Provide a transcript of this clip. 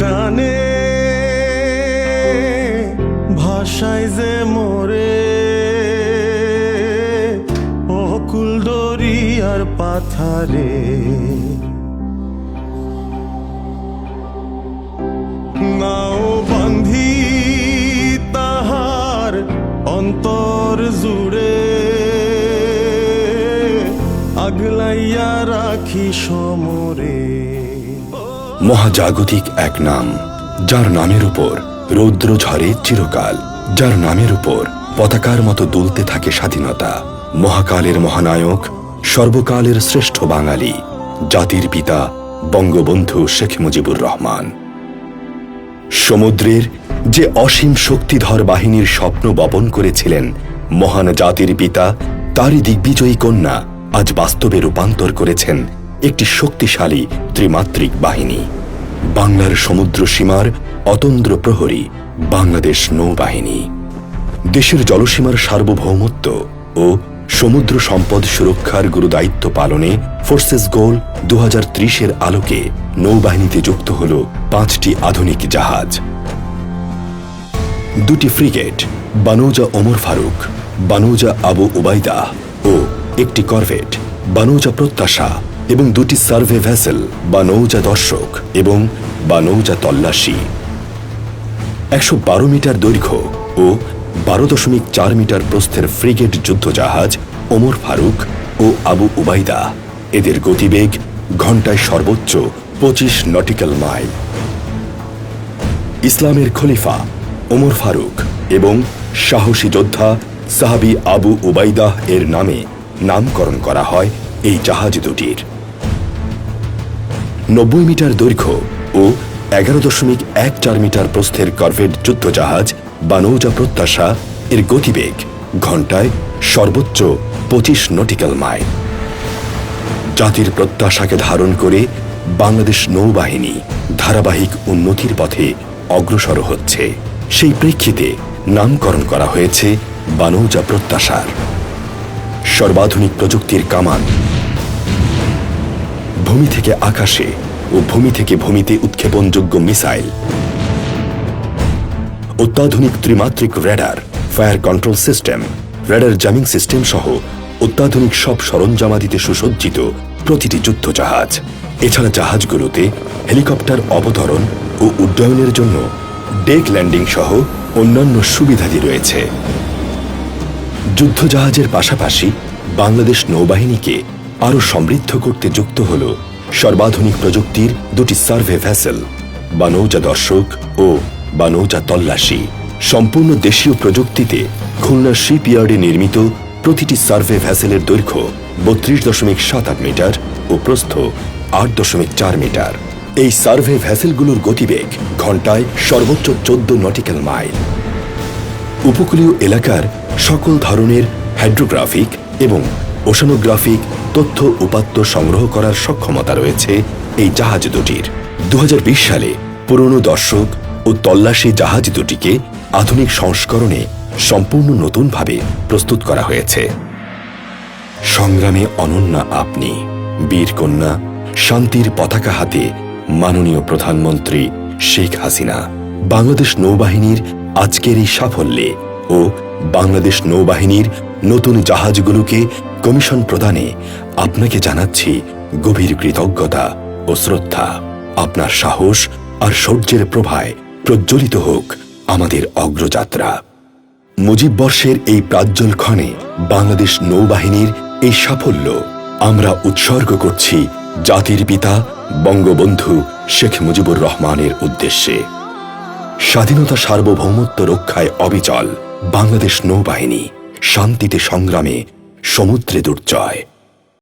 টানে, ভাষায় যে মোরে, অকুল দরিয়ার পাথারে। নাও বান্ধি তাহার অন্তর জুড়ে, আগলাইয়া রাখি সমরে। মহাজাগতিক এক নাম, যার নামের উপর রৌদ্র ঝরে চিরকাল, যার নামের উপর পতাকার মতো দুলতে থাকে স্বাধীনতা। মহাকালের মহানায়ক, সর্বকালের শ্রেষ্ঠ বাঙালি, জাতির পিতা বঙ্গবন্ধু শেখ মুজিবুর রহমান। সমুদ্রের যে অসীম শক্তিধর বাহিনীর স্বপ্ন বপন করেছিলেন মহান জাতির পিতা, তারই দিগ্বিজয়ী কন্যা আজ বাস্তবে রূপান্তর করেছেন একটি শক্তিশালী ত্রিমাত্রিক বাহিনী। বাংলার সমুদ্র সীমার অতন্দ্র প্রহরী, বাংলাদেশ নৌবাহিনী। দেশের জলসীমার সার্বভৌমত্ব ও সমুদ্র সম্পদ সুরক্ষার গুরুদায়িত্ব পালনে ফোর্সেস গোল দু এর আলোকে নৌবাহিনীতে যুক্ত হল পাঁচটি আধুনিক জাহাজ। দুটি ফ্রিগেট, বানৌজা ওমর ফারুক, বানৌজা আবু উবাইদা ও একটি করভেট, বানৌজা প্রত্যাশা এবং দুটি সার্ভে ভেসেল বানৌজা দর্শক এবং বা নৌজা তল্লাশি। একশো বারো মিটার দৈর্ঘ্য ও বারো দশমিক চার মিটার প্রস্থের ফ্রিগেট যুদ্ধজাহাজ ওমর ফারুক ও আবু উবাইদা। এদের গতিবেগ ঘন্টায় সর্বোচ্চ পঁচিশ নটিক্যাল মাইল। ইসলামের খলিফা ওমর ফারুক এবং সাহসী যোদ্ধা সাহাবি আবু উবাইদাহ এর নামে নামকরণ করা হয় এই জাহাজ দুটির। নব্বই মিটার দৈর্ঘ্য ও এগারো দশমিক এক চার মিটার প্রস্থের করভেট যুদ্ধজাহাজ বানৌজা প্রত্যাশা এর গতিবেগ ঘন্টায় সর্বোচ্চ পঁচিশ নটিক্যাল মাইল। জাতির প্রত্যাশাকে ধারণ করে বাংলাদেশ নৌবাহিনী ধারাবাহিক উন্নতির পথে অগ্রসর হচ্ছে। সেই প্রেক্ষিতে নামকরণ করা হয়েছে বানৌজা প্রত্যাশার। সর্বাধুনিক প্রযুক্তির কামান ভূমি থেকে আকাশে ও ভূমি থেকে ভূমিতে উৎক্ষেপণযোগ্য মিসাইল। অত্যাধুনিক ত্রিমাত্রিক radar fire control system radar jamming system সহ অত্যাধুনিক সব সরঞ্জামাদিতে সুসজ্জিত প্রতিটি যুদ্ধজাহাজ। এছাড়া জাহাজগুলোতে হেলিকপ্টার অবতরণ ও উড্ডয়নের জন্য ডেক ল্যান্ডিং সহ অন্যান্য সুবিধাদি রয়েছে। যুদ্ধজাহাজের পাশাপাশি বাংলাদেশ নৌবাহিনীকে আরও সমৃদ্ধ করতে যুক্ত হল সর্বাধুনিক প্রযুক্তির দুটি সার্ভে ভেসেল বানৌজা দর্শক ও বানৌজা তল্লাশি। সম্পূর্ণ দেশীয় প্রযুক্তিতে খুলনা শিপইয়ার্ডে নির্মিত প্রতিটি সার্ভে ভ্যাসেলের দৈর্ঘ্য বত্রিশ দশমিক সাত আট মিটার ও প্রস্থ আট দশমিক চার মিটার। এই সার্ভে ভ্যাসেলগুলোর গতিবেগ ঘন্টায় সর্বোচ্চ চোদ্দ নটিক্যাল মাইল। উপকূলীয় এলাকার সকল ধরনের হাইড্রোগ্রাফিক এবং ওশানোগ্রাফিক তথ্য উপাত্ত সংগ্রহ করার সক্ষমতা রয়েছে এই জাহাজ দুটির। দু হাজার বিশ সালে পুরনো দর্শক ও তল্লাশি জাহাজ দুটিকে আধুনিক সংস্করণে সম্পূর্ণ নতুনভাবে প্রস্তুত করা হয়েছে। সংগ্রামে অনন্যা আপনি, বীর কন্যা, শান্তির পতাকা হাতে মাননীয় প্রধানমন্ত্রী শেখ হাসিনা। বাংলাদেশ নৌবাহিনীর আজকের এই সাফল্যে ও বাংলাদেশ নৌবাহিনীর নতুন জাহাজগুলোকে কমিশন প্রদানে আপনাকে জানাচ্ছি গভীর কৃতজ্ঞতা ও শ্রদ্ধা। আপনার সাহস আর শৌর্যের প্রভায় প্রজ্বলিত হোক আমাদের অগ্রযাত্রা। মুজিব বর্ষের এই প্রাজ্জ্বল ক্ষণে বাংলাদেশ নৌবাহিনীর এই সাফল্য আমরা উৎসর্গ করছি জাতির পিতা বঙ্গবন্ধু শেখ মুজিবুর রহমানের উদ্দেশ্যে। স্বাধীনতা সার্বভৌমত্ব রক্ষায় অবিচল বাংলাদেশ নৌবাহিনী শান্তিতে সংগ্রামে সমুদ্রে দুর্জয়।